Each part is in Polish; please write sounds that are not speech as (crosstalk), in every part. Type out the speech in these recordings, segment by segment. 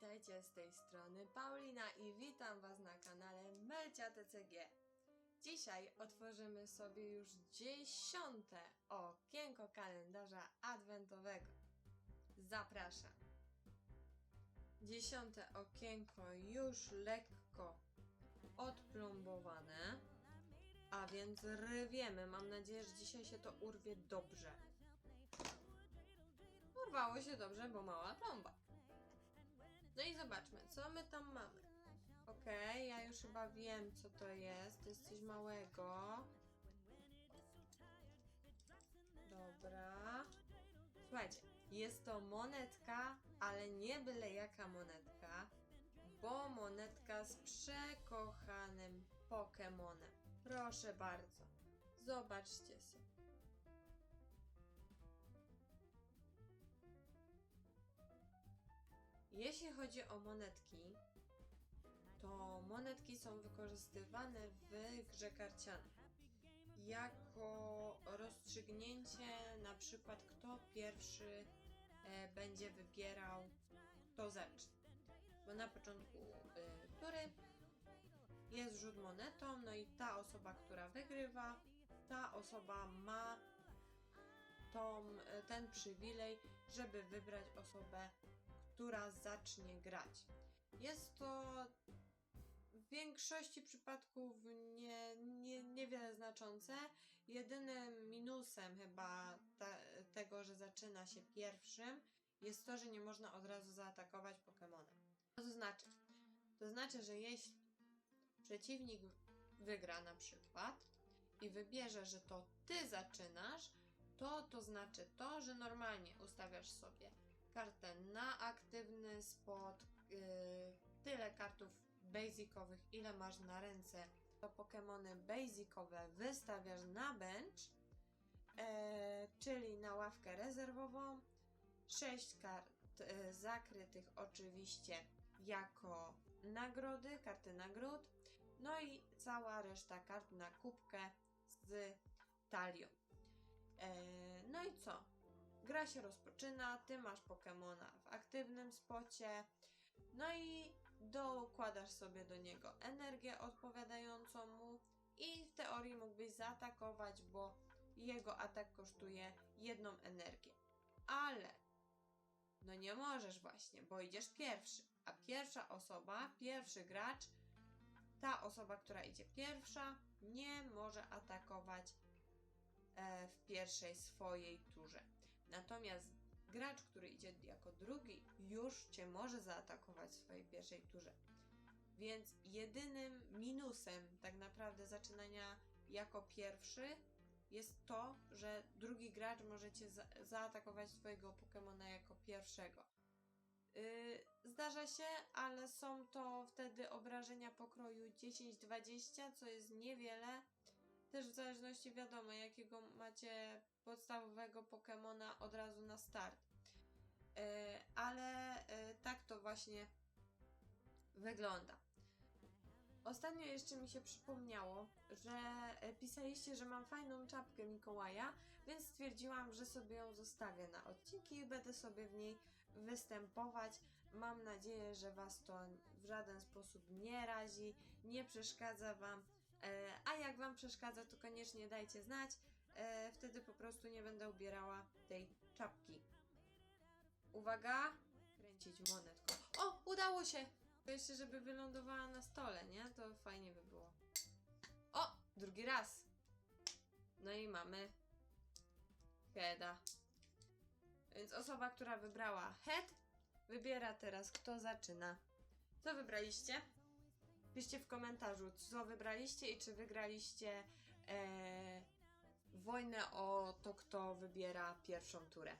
witajcie z tej strony Paulina i witam Was na kanale Melcia TCG. Dzisiaj otworzymy sobie już dziesiąte okienko kalendarza adwentowego. Zapraszam. Dziesiąte okienko już lekko odplombowane, a więc rywiemy. Mam nadzieję, że dzisiaj się to urwie dobrze. Urwało się dobrze, bo mała plomba. No i zobaczmy, co my tam mamy. Okej, ja już chyba wiem, co to jest. To jest coś małego. Dobra. Słuchajcie, jest to monetka, ale nie byle jaka monetka, bo monetka z przekochanym Pokemonem. Proszę bardzo, zobaczcie sobie. Jeśli chodzi o monetki, to monetki są wykorzystywane w grze karcianej jako rozstrzygnięcie na przykład kto pierwszy e, będzie wybierał kto zacznie. Bo na początku e, tury jest rzut monetą, no i ta osoba, która wygrywa, ta osoba ma tą, e, ten przywilej, żeby wybrać osobę, która zacznie grać. Jest to w większości przypadków nie, nie, niewiele znaczące. Jedynym minusem chyba tego, że zaczyna się pierwszym, jest to, że nie można od razu zaatakować Pokemona. Co to znaczy? To znaczy, że jeśli przeciwnik wygra na przykład i wybierze, że to ty zaczynasz, to to znaczy to, że normalnie ustawiasz sobie kartę na aktywny spot, yy, tyle kartów basicowych, ile masz na ręce, to Pokémony basicowe wystawiasz na bench, e, czyli na ławkę rezerwową. 6 kart e, zakrytych oczywiście jako nagrody, karty nagród. No i cała reszta kart na kubkę z talią. E, no i co? Gra się rozpoczyna, ty masz Pokemona w aktywnym spocie. No i dokładasz sobie do niego energię odpowiadającą mu i w teorii mógłbyś zaatakować, bo jego atak kosztuje jedną energię. Ale no nie możesz właśnie, bo idziesz pierwszy, a pierwsza osoba, pierwszy gracz, ta osoba, która idzie pierwsza, nie może atakować e, w pierwszej swojej turze. Natomiast gracz, który idzie jako drugi, już cię może zaatakować w swojej pierwszej turze. Więc jedynym minusem tak naprawdę zaczynania jako pierwszy jest to, że drugi gracz może cię za zaatakować swojego Pokemona jako pierwszego. Yy, zdarza się, ale są to wtedy obrażenia pokroju 10-20, co jest niewiele. Też w zależności wiadomo, jakiego macie podstawowego Pokemona od razu na start. Yy, ale yy, tak to właśnie wygląda. Ostatnio jeszcze mi się przypomniało, że e, pisaliście, że mam fajną czapkę Mikołaja, więc stwierdziłam, że sobie ją zostawię na odcinki i będę sobie w niej występować. Mam nadzieję, że Was to w żaden sposób nie razi, nie przeszkadza Wam. E, A jak Wam przeszkadza, to koniecznie dajcie znać. E, Wtedy po prostu nie będę ubierała tej czapki. Uwaga! Kręcić monetką. O, udało się! Jeszcze, żeby wylądowała na stole, nie? To fajnie by było. O! Drugi raz! No i mamy heada. Więc osoba, która wybrała head, wybiera teraz, kto zaczyna. Co wybraliście? Piszcie w komentarzu, co wybraliście i czy wygraliście e, wojnę o to, kto wybiera pierwszą turę.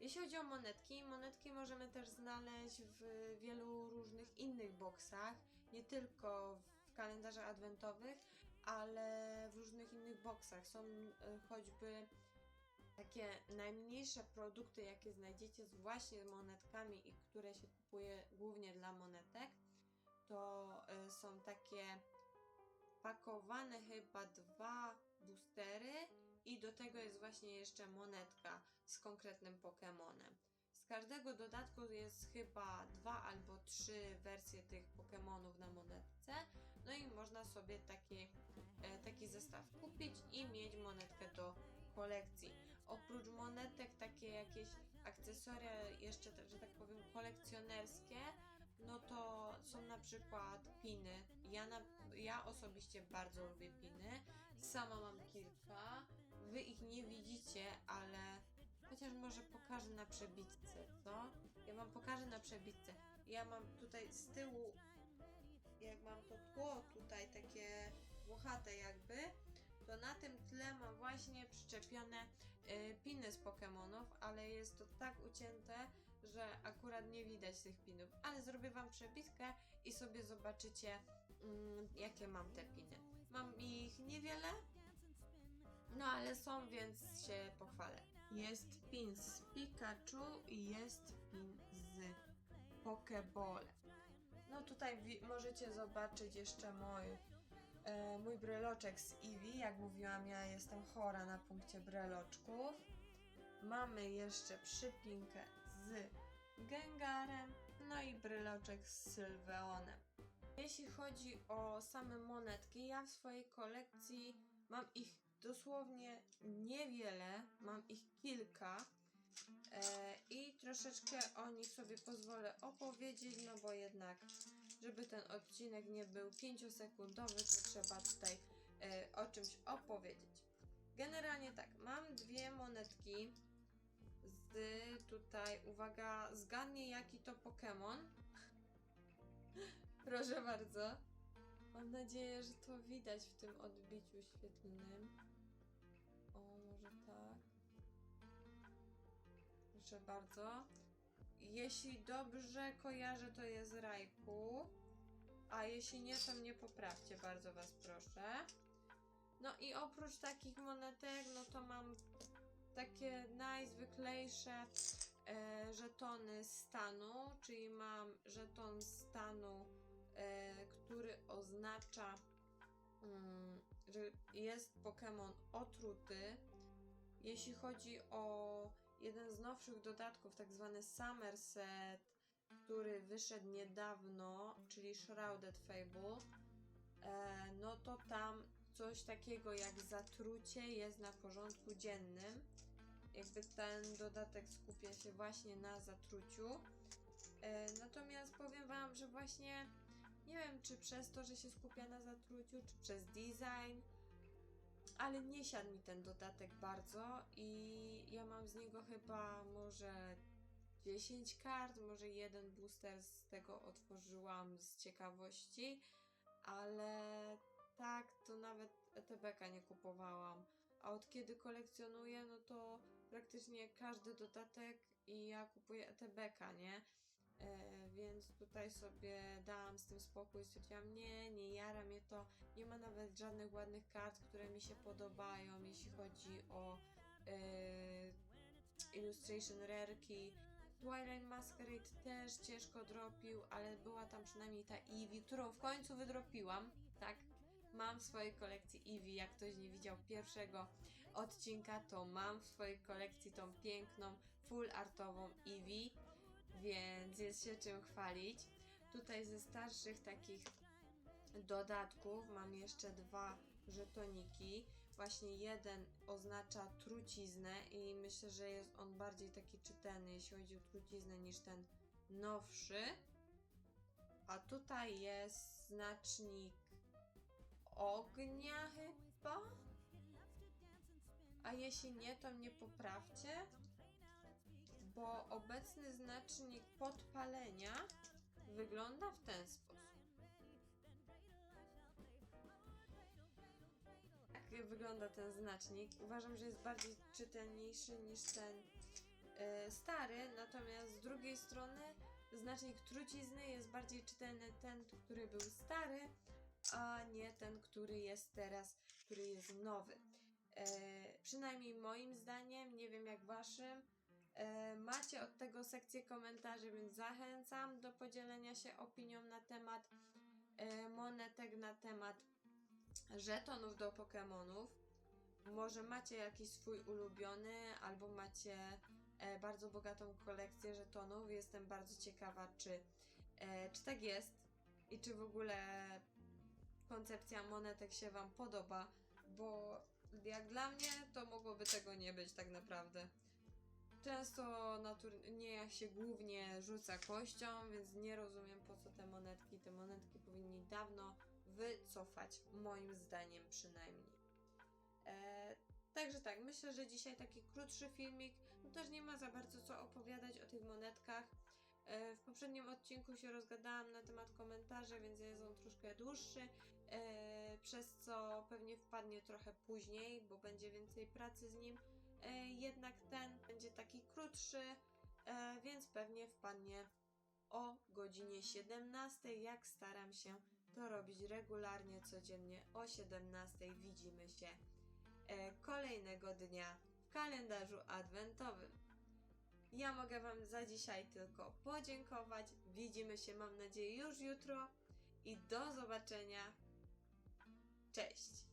Jeśli chodzi o monetki, monetki możemy też znaleźć w wielu różnych innych boksach, nie tylko w kalendarzach adwentowych, ale w różnych innych boksach. Są e, choćby takie najmniejsze produkty, jakie znajdziecie z właśnie monetkami i które się kupuje głównie dla monetek. To e, są takie pakowane chyba dwa boostery i do tego jest właśnie jeszcze monetka z konkretnym Pokemonem. Z, każdego dodatku jest chyba dwa albo trzy wersje tych Pokémonów na monetce. No i można sobie taki, e, taki zestaw kupić i mieć monetkę do kolekcji. Oprócz monetek takie jakieś akcesoria jeszcze, tak- że tak powiem, kolekcjonerskie, no to są na przykład piny. Ja, na, ja osobiście bardzo lubię piny. Sama mam kilka. Wy ich nie widzicie, ale chociaż może pokażę na przebitce, co? Ja wam pokażę na przebitce. Ja mam tutaj z tyłu, jak mam to tło tutaj takie włochate jakby, to na tym tle mam właśnie przyczepione piny z Pokémonów, ale jest to tak ucięte, że akurat nie widać tych pinów. Ale zrobię wam przebitkę i sobie zobaczycie, mm, jakie mam te piny. Mam ich niewiele, no ale są, więc się pochwalę. Jest pin z Pikachu i jest pin z Pokeball. No tutaj możecie zobaczyć jeszcze mój, e, mój breloczek z Eevee. Jak mówiłam, ja jestem chora na punkcie breloczków. Mamy jeszcze przypinkę z Gengarem, no i bryloczek z Sylveonem. Jeśli chodzi o same monetki, ja w swojej kolekcji mam ich dosłownie niewiele, mam ich kilka e, i troszeczkę o nich sobie pozwolę opowiedzieć, no bo jednak, żeby ten odcinek nie był 5-sekundowy, to trzeba tutaj e, o czymś opowiedzieć. Generalnie tak, mam dwie monetki z tutaj, uwaga, zgadnij jaki to Pokémon. (laughs) Proszę bardzo. Mam nadzieję, że to widać w tym odbiciu świetlnym. O, może tak. Proszę bardzo. Jeśli dobrze kojarzę, to jest Rajku. A jeśli nie, to mnie poprawcie, bardzo Was proszę. No i oprócz takich monetek, no to mam takie najzwyklejsze e, żetony stanu, czyli mam żeton stanu, e, który oznacza, mm, że jest Pokémon otruty. Jeśli chodzi o jeden z nowszych dodatków, tak zwany Somerset, który wyszedł niedawno, czyli Shrouded Fable, e, no to tam coś takiego jak zatrucie jest na porządku dziennym. Jakby ten dodatek skupia się właśnie na zatruciu. E, natomiast powiem Wam, że właśnie nie wiem, czy przez to, że się skupia na zatruciu, czy przez design, ale nie siadł mi ten dodatek bardzo i ja mam z niego chyba może 10 kart, może jeden booster z tego otworzyłam z ciekawości, ale tak, to nawet ETB-ka nie kupowałam. A od kiedy kolekcjonuję, no to praktycznie każdy dodatek i ja kupuję ETB-ka, nie? E, więc tutaj sobie dałam z tym spokój, stwierdziłam, nie, nie jara mnie to, nie ma nawet żadnych ładnych kart, które mi się podobają, jeśli chodzi o e, illustration rareki. Twilight Masquerade też ciężko dropił, ale była tam przynajmniej ta Eevee, którą w końcu wydropiłam, tak? Mam w swojej kolekcji Eevee, jak ktoś nie widział pierwszego odcinka, to mam w swojej kolekcji tą piękną, full artową Eevee, więc jest się czym chwalić. Tutaj ze starszych takich dodatków mam jeszcze dwa żetoniki. Właśnie jeden oznacza truciznę i myślę, że jest on bardziej taki czytelny, jeśli chodzi o truciznę, niż ten nowszy. A tutaj jest znacznik ognia chyba? A jeśli nie, to mnie poprawcie, bo obecny znacznik podpalenia wygląda w ten sposób. Tak wygląda ten znacznik. Uważam, że jest bardziej czytelniejszy niż ten e, stary, natomiast z drugiej strony znacznik trucizny jest bardziej czytelny ten, który był stary, a nie ten, który jest teraz, który jest nowy. E, przynajmniej moim zdaniem, nie wiem jak waszym. E, macie od tego sekcję komentarzy, więc zachęcam do podzielenia się opinią na temat e, monetek, na temat żetonów do Pokémonów. Może macie jakiś swój ulubiony, albo macie e, bardzo bogatą kolekcję żetonów. Jestem bardzo ciekawa, czy, czy tak jest i czy w ogóle koncepcja monetek się Wam podoba, bo jak dla mnie to mogłoby tego nie być tak naprawdę. Często na turniejach się głównie rzuca kością, więc nie rozumiem po co te monetki. Te monetki powinni dawno wycofać, moim zdaniem przynajmniej. E, także tak, myślę, że dzisiaj taki krótszy filmik. No też nie ma za bardzo co opowiadać o tych monetkach. E, w poprzednim odcinku się rozgadałam na temat komentarzy, więc jest on troszkę dłuższy, e, przez co pewnie wpadnie trochę później, bo będzie więcej pracy z nim. E, jednak ten będzie taki krótszy, e, więc pewnie wpadnie o godzinie 17, jak staram się to robić regularnie, codziennie o 17 widzimy się e, kolejnego dnia w kalendarzu adwentowym. Ja mogę Wam za dzisiaj tylko podziękować. Widzimy się, mam nadzieję, już jutro i do zobaczenia. Cześć!